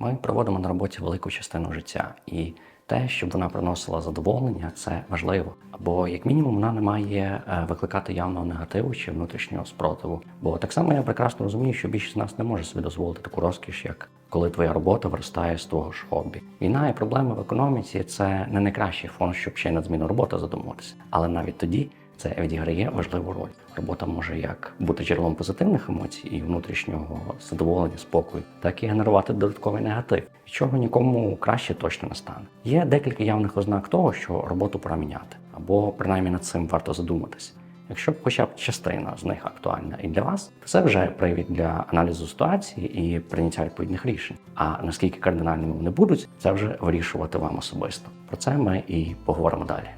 Ми проводимо на роботі велику частину життя, і те, щоб вона приносила задоволення, це важливо. Або як мінімум вона не має е, викликати явного негативу чи внутрішнього спротиву. Бо так само я прекрасно розумію, що більшість з нас не може собі дозволити таку розкіш, як коли твоя робота виростає з твого ж хобі. Війна і проблеми в економіці це не найкращий фон, щоб ще й над зміну роботи задумуватися. Але навіть тоді це відіграє важливу роль. Робота може як бути джерелом позитивних емоцій і внутрішнього задоволення, спокою, так і генерувати додатковий негатив, від чого нікому краще точно не стане. Є декілька явних ознак того, що роботу пора міняти, або принаймні над цим варто задуматися. Якщо хоча б частина з них актуальна і для вас, то це вже привід для аналізу ситуації і прийняття відповідних рішень. А наскільки кардинальними вони будуть, це вже вирішувати вам особисто. Про це ми і поговоримо далі.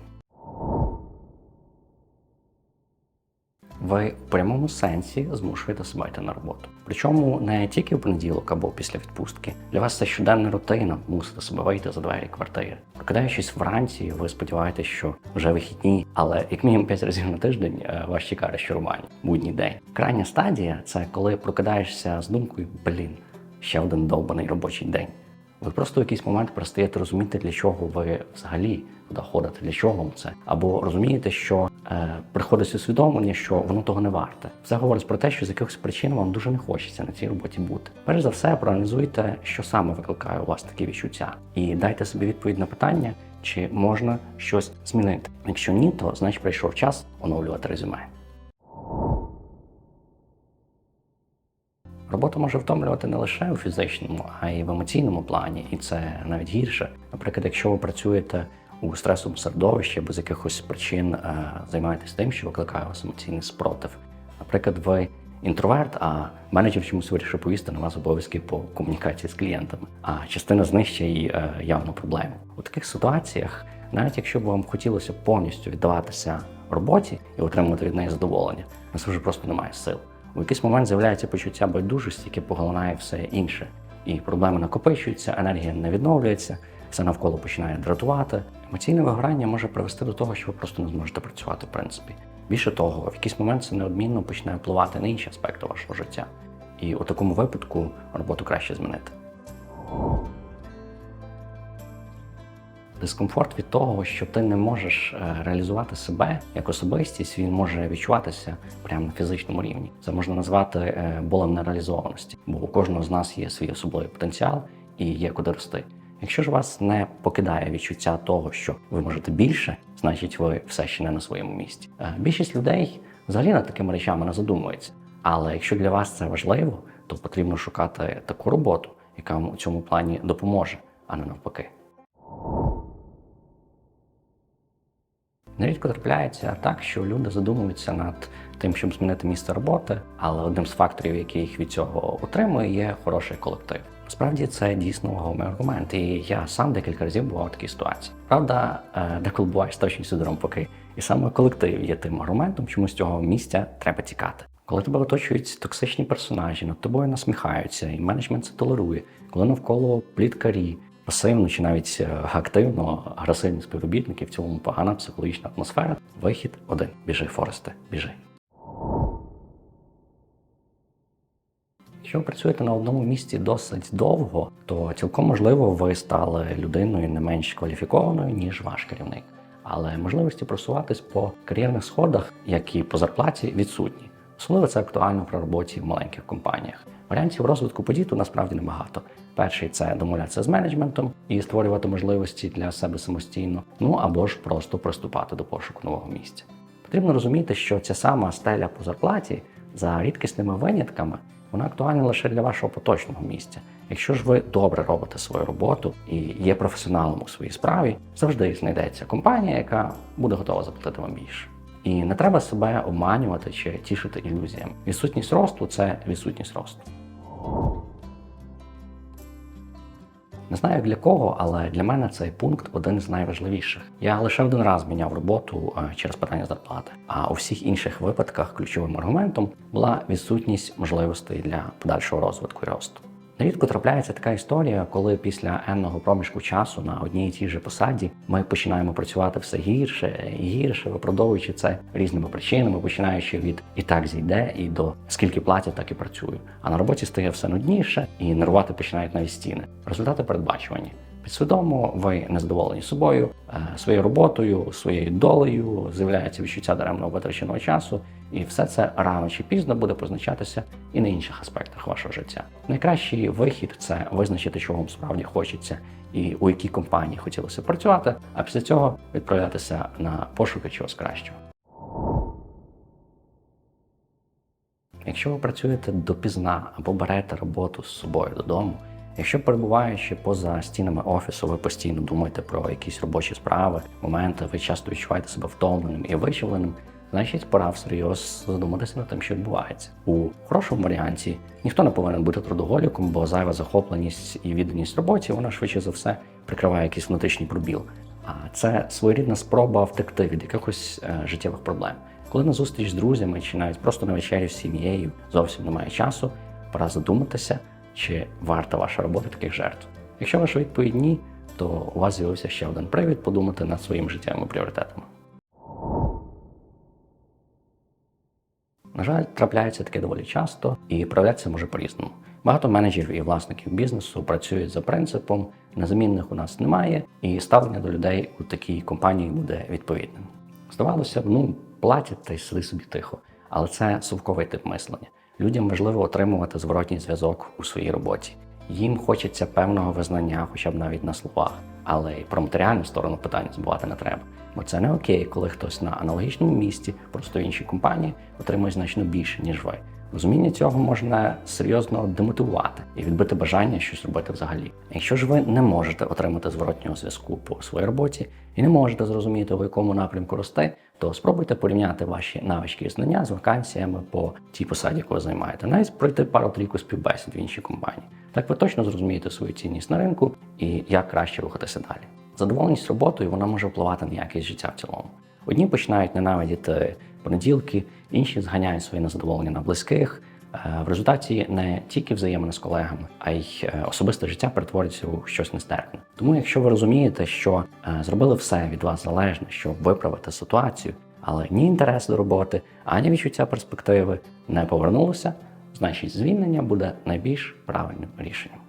Ви в прямому сенсі змушуєте себе йти на роботу. Причому не тільки в понеділок або після відпустки. Для вас це щоденна рутина мусите себе вийти за двері квартири. Прокидаючись вранці, ви сподіваєтесь, що вже вихідні, але як мінімум 5 разів на тиждень е, вас чекає розчарування. Будній день. Крайня стадія це коли прокидаєшся з думкою блін, ще один довбаний робочий день. Ви просто в якийсь момент перестаєте розуміти, для чого ви взагалі туди ходите, для чого вам це. Або розумієте, що приходить усвідомлення, що воно того не варте. Це говорить про те, що з якихось причин вам дуже не хочеться на цій роботі бути. Перш за все, проаналізуйте, що саме викликає у вас такі відчуття, і дайте собі відповідь на питання, чи можна щось змінити. Якщо ні, то значить прийшов час оновлювати резюме. Робота може втомлювати не лише у фізичному, а й в емоційному плані, і це навіть гірше. Наприклад, якщо ви працюєте у стресовому середовищі, без якихось причин е, займаєтесь тим, що викликає вас емоційний спротив. Наприклад, ви інтроверт, а менеджер чомусь вирішив повісти на вас обов'язки по комунікації з клієнтами, а частина з них ще й е, явно проблема. У таких ситуаціях, навіть якщо б вам хотілося повністю віддаватися роботі і отримувати від неї задоволення, у нас вже просто немає сил. У якийсь момент з'являється почуття байдужості, яке поглинає все інше. І проблеми накопичуються, енергія не відновлюється, все навколо починає дратувати. Емоційне вигорання може привести до того, що ви просто не зможете працювати, в принципі. Більше того, в якийсь момент це неодмінно починає впливати на інші аспекти вашого життя. І у такому випадку роботу краще змінити. Дискомфорт від того, що ти не можеш е, реалізувати себе як особистість, він може відчуватися прямо на фізичному рівні. Це можна назвати е, болем нереалізованості, бо у кожного з нас є свій особливий потенціал і є куди рости. Якщо ж вас не покидає відчуття того, що ви можете більше, значить ви все ще не на своєму місці. Е, Більшість людей взагалі над такими речами не задумується. Але якщо для вас це важливо, то потрібно шукати таку роботу, яка вам у цьому плані допоможе, а не навпаки. Нерідко трапляється так, що люди задумуються над тим, щоб змінити місце роботи, але одним з факторів, який їх від цього утримує, є хороший колектив. Насправді це дійсно вагомий аргумент, і я сам декілька разів бував в такій ситуації. Правда, е, деколи буває з точністю до ромпаки, і саме колектив є тим аргументом, чому з цього місця треба тікати. Коли тебе оточують токсичні персонажі, над тобою насміхаються, і менеджмент це толерує, коли навколо пліткарі, пасивно чи навіть е, активно агресивні співробітники, в цілому погана психологічна атмосфера. Вихід один. Біжи, Форесте, біжи. Якщо ви працюєте на одному місці досить довго, то цілком можливо ви стали людиною не менш кваліфікованою, ніж ваш керівник. Але можливості просуватись по кар'єрних сходах, як і по зарплаті, відсутні. Особливо це актуально при роботі в маленьких компаніях. Варіантів розвитку подій тут насправді небагато. Перший це домовлятися з менеджментом і створювати можливості для себе самостійно, ну або ж просто приступати до пошуку нового місця. Потрібно розуміти, що ця сама стеля по зарплаті за рідкісними винятками вона актуальна лише для вашого поточного місця. Якщо ж ви добре робите свою роботу і є професіоналом у своїй справі, завжди знайдеться компанія, яка буде готова заплатити вам більше. І не треба себе обманювати чи тішити ілюзіями. Відсутність росту це відсутність росту. Не знаю для кого, але для мене цей пункт один з найважливіших. Я лише один раз міняв роботу е, через питання зарплати. А у всіх інших випадках ключовим аргументом була відсутність можливостей для подальшого розвитку і росту. Нерідко трапляється така історія, коли після енного проміжку часу на одній і тій же посаді ми починаємо працювати все гірше і гірше, виправдовуючи це різними причинами, починаючи від і так зійде, і до скільки платять, так і працюю. А на роботі стає все нудніше і нервувати починають навіть стіни. Результати передбачувані. Підсвідомо ви незадоволені собою, е, своєю роботою, своєю долею, з'являється відчуття даремного витраченого часу, і все це рано чи пізно буде позначатися і на інших аспектах вашого життя. Найкращий вихід це визначити, чого вам справді хочеться, і у якій компанії хотілося працювати, а після цього відправлятися на пошуки чогось кращого. Якщо ви працюєте допізна або берете роботу з собою додому, якщо перебуваючи поза стінами офісу, ви постійно думаєте про якісь робочі справи, моменти, ви часто відчуваєте себе втомленим і вичавленим, значить пора всерйоз задуматися над тим, що відбувається. У хорошому варіанті ніхто не повинен бути трудоголіком, бо зайва захопленість і відданість роботі, вона швидше за все прикриває якийсь внутрішній пробіл. А це своєрідна спроба втекти від якихось е, життєвих проблем. Коли на зустріч з друзями чи навіть просто на вечері з сім'єю зовсім немає часу, пора задуматися, чи варта ваша робота таких жертв. Якщо ваша відповідь ні, то у вас з'явився ще один привід подумати над своїми життєвими пріоритетами. На жаль, трапляється таке доволі часто і проявляється може по-різному. Багато менеджерів і власників бізнесу працюють за принципом незамінних у нас немає, і ставлення до людей у такій компанії буде відповідним. Здавалося б, ну платять та й сиди собі тихо, але це совковий тип мислення. Людям важливо отримувати зворотній зв'язок у своїй роботі. Їм хочеться певного визнання, хоча б навіть на словах, але й про матеріальну сторону питання забувати не треба. Бо це не окей, коли хтось на аналогічному місці, просто в іншій компанії, отримує значно більше, ніж ви. Розуміння цього можна серйозно демотивувати і відбити бажання щось робити взагалі. Якщо ж ви не можете отримати зворотнього зв'язку по своїй роботі і не можете зрозуміти, у якому напрямку рости, то спробуйте порівняти ваші навички і знання з вакансіями по тій посаді, яку ви займаєте, навіть пройти пару-трійку співбесід в іншій компанії. Так ви точно зрозумієте свою цінність на ринку і як краще рухатися далі. Задоволеність роботою вона може впливати на якість життя в цілому. Одні починають ненавидіти понеділки, інші зганяють своє незадоволення на близьких. Е, В результаті не тільки взаємини з колегами, а й е, особисте життя перетворюється у щось нестерпне. Тому, якщо ви розумієте, що е, зробили все від вас залежне, щоб виправити ситуацію, але ні інтерес до роботи, ані відчуття перспективи не повернулося, значить звільнення буде найбільш правильним рішенням.